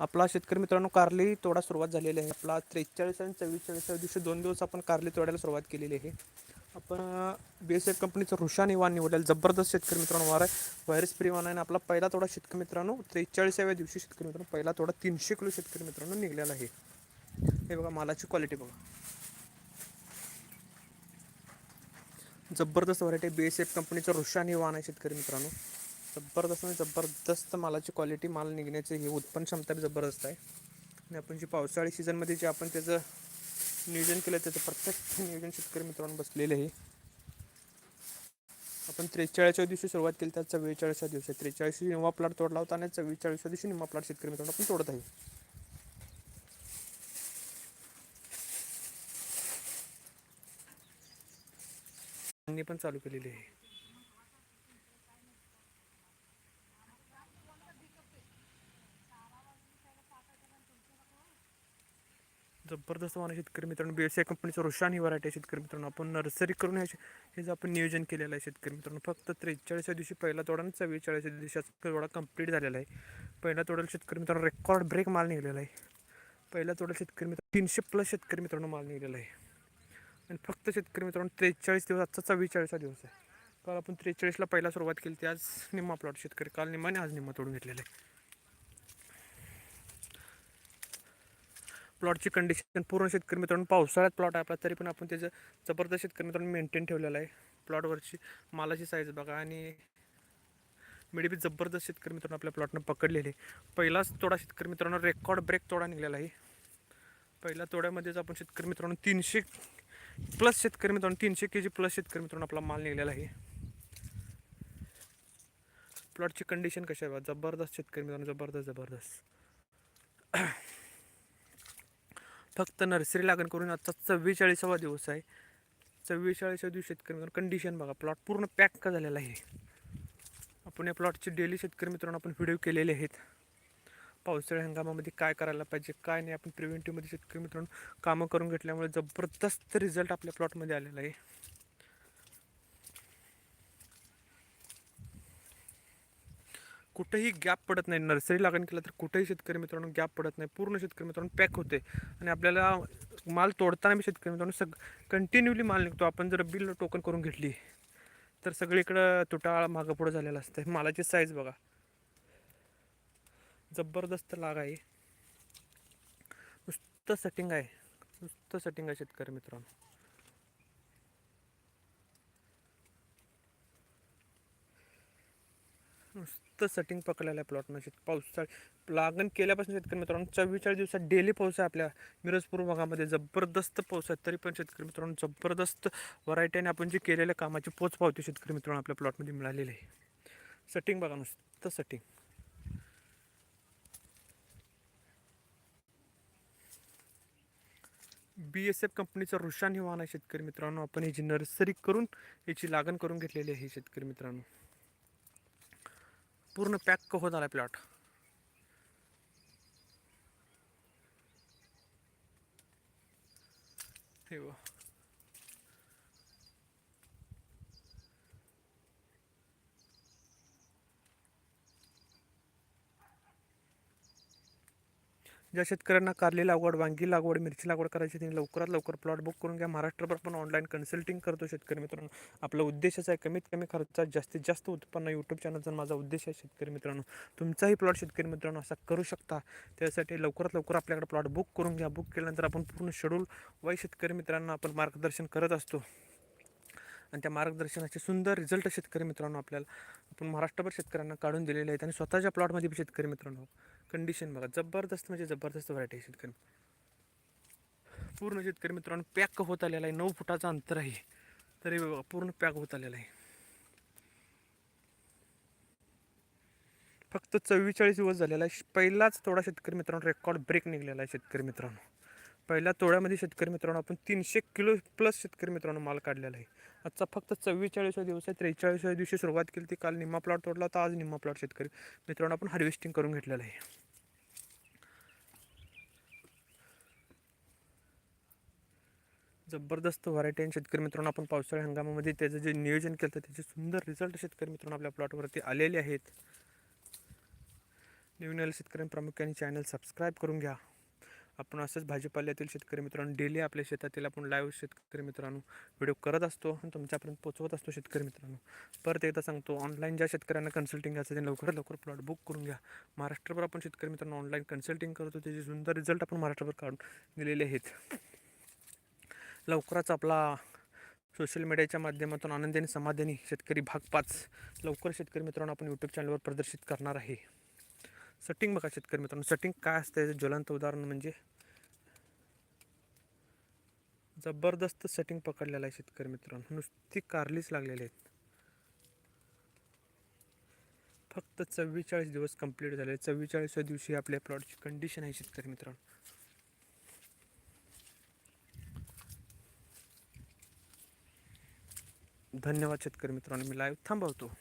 आपला शेतकरी मित्रांनो कारली तोडा सुरुवात झालेली आहे. आपला त्रेचाळीस आणि चव्वेचाळीसच्या दिवशी दोन दिवस आपण कारली तोडायला सुरुवात केलेली आहे. आपण बी एस एफ कंपनीचं ऋषानी वाण निवडलेलं जबरदस्त शेतकरी मित्रांनो वार आहे. व्हायरस फ्री वाण आहे आणि आपला पहिला तोडा शेतकरी मित्रांनो त्रेचाळीसाव्या दिवशी शेतकरी मित्रांनो पहिला तोडा तीनशे किलो शेतकरी मित्रांनो निघलेला आहे. हे बघा मालाची क्वालिटी बघा. जबरदस्त व्हरायटी बी एस एफ कंपनीचं रोशानी वाहन आहे शेतकरी मित्रांनो. जबरदस्त म्हणजे जबरदस्त मालाची क्वालिटी माल निघण्याची ही उत्पन्न क्षमता बी जबरदस्त आहे. आणि आपण जी पावसाळी सीझनमध्ये जे आपण त्याचं नियोजन केलं त्याचं परफेक्ट नियोजन शेतकरी मित्रांनो बसलेलं आहे. आपण त्रेचाळीसच्या दिवशी सुरुवात केली त्या चव्वेचाळीसच्या दिवशी. त्रेचाळीस निम्मा प्लॉट तोडला होता आणि चव्वेचाळीसच्या दिवशी निम्मा प्लॉट शेतकरी मित्रांनो आपण तोडत आहे. पण चालू केलेली आहे. जबरदस्त वाहन शेतकरी मित्रांनो. बी एस आय कंपनीचं रोशान ही व्हरायटी आहे शेतकरी मित्रांनो. आपण नर्सरी करून ह्याचे हे जे आपण नियोजन केलेलं आहे शेतकरी मित्रांनो. फक्त त्रेचाळीसच्या दिवशी पहिला तोडा आणि चव्वेचाळीसच्या दिवशी तोडा कंप्लीट झालेला आहे. पहिला तोड्याला शेतकरी मित्रांनो रेकॉर्ड ब्रेक माल निघलेला आहे. पहिला तोड्याला शेतकरी मित्र तीनशे प्लस शेतकरी मित्रांनो माल निघलेला आहे. आणि फक्त शेतकरी मित्रांनो त्रेचाळीस दिवस आजचा चव्वेचाळीसचा दिवस आहे. काल आपण त्रेचाळीसला पहिला सुरुवात केली ती आज निम्मा प्लॉट शेतकरी काल निम्मा आणि आज निम्मा तोडून घेतलेला आहे. प्लॉटची कंडिशन पूर्ण शेतकरी मित्रांनो पावसाळ्यात प्लॉट आहे आपला तरी पण आपण त्याचं जबरदस्त शेतकरी मित्रांनो मेंटेन ठेवलेलं आहे. प्लॉटवरची मालाची साईज बघा आणि मिडबी जबरदस्त शेतकरी मित्रांनो आपल्या प्लॉटनं पकडलेली आहे. पहिलाच तोडा शेतकरी मित्रांनो रेकॉर्ड ब्रेक तोडा निघालेला आहे. पहिल्या तोड्यामध्येच आपण शेतकरी मित्रांनो तीनशे प्लस शेतकरी मित्रांनो तीनशे के जी प्लस शेतकरी मित्रांनो आपला माल निघालेला आहे. प्लॉटची कंडिशन कशी आहे बा जबरदस्त शेतकरी मित्रांनो जबरदस्त जबरदस्त. फक्त नर्सरी लागण करून आजचा चव्वेचाळीसावा दिवस आहे. चव्वेचाळीसाव्या दिवशी शेतकरी मित्रांनो कंडिशन बघा प्लॉट पूर्ण पॅक का झालेला आहे. आपण या प्लॉटचे डेली शेतकरी मित्रांनो आपण व्हिडिओ केलेले आहेत. पावसाळ्या हंगामामध्ये काय करायला पाहिजे काय नाही आपण प्रिव्हेंटिव्हमध्ये शेतकरी मित्रांनो कामं करून घेतल्यामुळे जबरदस्त रिझल्ट आपल्या प्लॉटमध्ये आलेला आहे. कुठेही गॅप पडत नाही. नर्सरी लागण केलं तर कुठेही शेतकरी मित्रांनो गॅप पडत नाही. पूर्ण शेतकरी मित्रांनो पॅक होते. आणि आपल्याला माल तोडताना बी शेतकरी मित्रांनो सग कंटिन्युअली माल निघतो. आपण जर बिल टोकन करून घेतली तर सगळीकडं तुटाळ मागं पुढं झालेला असतं मालाची साईज बघा. जबरदस्त लाग आहे. नुसतं सेटिंग आहे. नुसतं सेटिंग आहे शेतकरी मित्रांनो. नुसतं सेटिंग पकडलेलं आहे प्लॉटनं शेत पावसाळी लागण केल्यापासून शेतकरी मित्रांनो चव्वेचाळीस दिवसात डेली पाऊस आहे आपल्या मिरजपूर भागामध्ये. जबरदस्त पाऊस आहे तरी पण शेतकरी मित्रांनो जबरदस्त व्हरायटीने आपण जे केलेल्या कामाची पोच पावती शेतकरी मित्रांनो आपल्या प्लॉटमध्ये मिळालेली आहे. सेटिंग बघा नुसतं सेटिंग बी एस एफ कंपनीचं रुशान हे वाहन आहे शेतकरी मित्रांनो. आपण याची नर्सरी करून याची लागण करून घेतलेली आहे शेतकरी मित्रांनो. पूर्ण पॅक होत आला प्लॉट. हे ज्या शेतकऱ्यांना कारली लागवड वांगी लागवड मिरची लागवड करायची त्यांनी लवकरात लवकर प्लॉट बुक करून घ्या. महाराष्ट्रभर पण ऑनलाईन कन्सल्टिंग करतो शेतकरी मित्रांनो. आपला उद्देशच आहे कमीत कमी खर्चात जास्तीत जास्त उत्पन्न यूट्यूब चॅनलचा माझा उद्देश आहे शेतकरी मित्रांनो. तुमचाही प्लॉट शेतकरी मित्रांनो असा करू शकता. त्यासाठी लवकरात लवकर आपल्याकडे प्लॉट बुक करून घ्या. बुक केल्यानंतर आपण पूर्ण शेड्यूल वाई शेतकरी मित्रांना आपण मार्गदर्शन करत असतो. आणि त्या मार्गदर्शनाचे सुंदर रिझल्ट शेतकरी मित्रांनो आपल्याला आपण महाराष्ट्रभर शेतकऱ्यांना काढून दिलेले आहेत आणि स्वतःच्या प्लॉटमध्ये बी शेतकरी मित्रांनो कंडिशन बघा जबरदस्त म्हणजे जबरदस्त व्हरायटी आहे शेतकरी. पूर्ण शेतकरी मित्रांनो पॅक होत आलेला आहे नऊ फुटाचं अंतर आहे. तरी बघा पूर्ण पॅक होत आलेला आहे. फक्त चव्वेचाळीस दिवस झालेला आहे. पहिलाच थोडा शेतकरी मित्रांनो रेकॉर्ड ब्रेक निघलेला आहे शेतकरी मित्रांनो. पहिल्या तोड्यामध्ये शेतकरी मित्रांनो आपण तीनशे किलो प्लस शेतकरी मित्रांनो माल काढलेला आहे. आजचा फक्त चव्वेचाळीसव्या दिवस आहे. त्रेचाळीसव्या दिवशी सुरुवात केली ती काल निम्मा प्लॉट तोडला तर आज निम्मा प्लॉट शेतकरी. मित्रांनो आपण हार्वेस्टिंग करून घेतलेलं आहे. जबरदस्त व्हरायटी आणि शेतकरी मित्रांनो. आपण पावसाळ्या हंगामामध्ये त्याचं जे नियोजन केलं तर त्याचे सुंदर रिझल्ट शेतकरी मित्रांनो आपल्या प्लॉटवरती आलेले आहेत. नवीन आलेल्या शेतकऱ्यांनी प्रामुख्याने चॅनल सबस्क्राईब करून घ्या. आपण असंच भाजीपाल्यातील शेतकरी मित्रांनो डेली आपल्या शेतातील आपण लाईव्ह शेतकरी मित्रांनो व्हिडिओ करत असतो आणि तुमच्यापर्यंत पोचवत असतो शेतकरी मित्रांनो. परत एकदा सांगतो ऑनलाईन ज्या शेतकऱ्यांना कन्सल्टिंग घ्यायचं ते लवकरात लवकर प्लॉट बुक करून घ्या. महाराष्ट्रभर आपण शेतकरी मित्रांनो ऑनलाईन कन्सल्टिंग करतो त्याचे सुंदर रिझल्ट आपण महाराष्ट्रभर काढून दिलेले आहेत. लवकरच आपला सोशल मीडियाच्या माध्यमातून आनंदी आणि समाधानी शेतकरी भाग पाच लवकर शेतकरी मित्रांनो आपण यूट्यूब चॅनलवर प्रदर्शित करणार आहे. सटिंग बघा शेतकरी मित्रांनो. सटिंग काय असतं याचं ज्वलंत उदाहरण म्हणजे जबरदस्त सेटिंग पकडलेलं आहे शेतकरी मित्रांनो. नुसती कारलीच लागलेली आहेत. फक्त चव्वेचाळीस दिवस कंप्लीट झाले. चव्वेचाळीसव्या दिवशी आपल्या प्लॉटची कंडिशन आहे शेतकरी मित्रांनो. धन्यवाद शेतकरी मित्रांनो. मी लाईव्ह थांबवतो.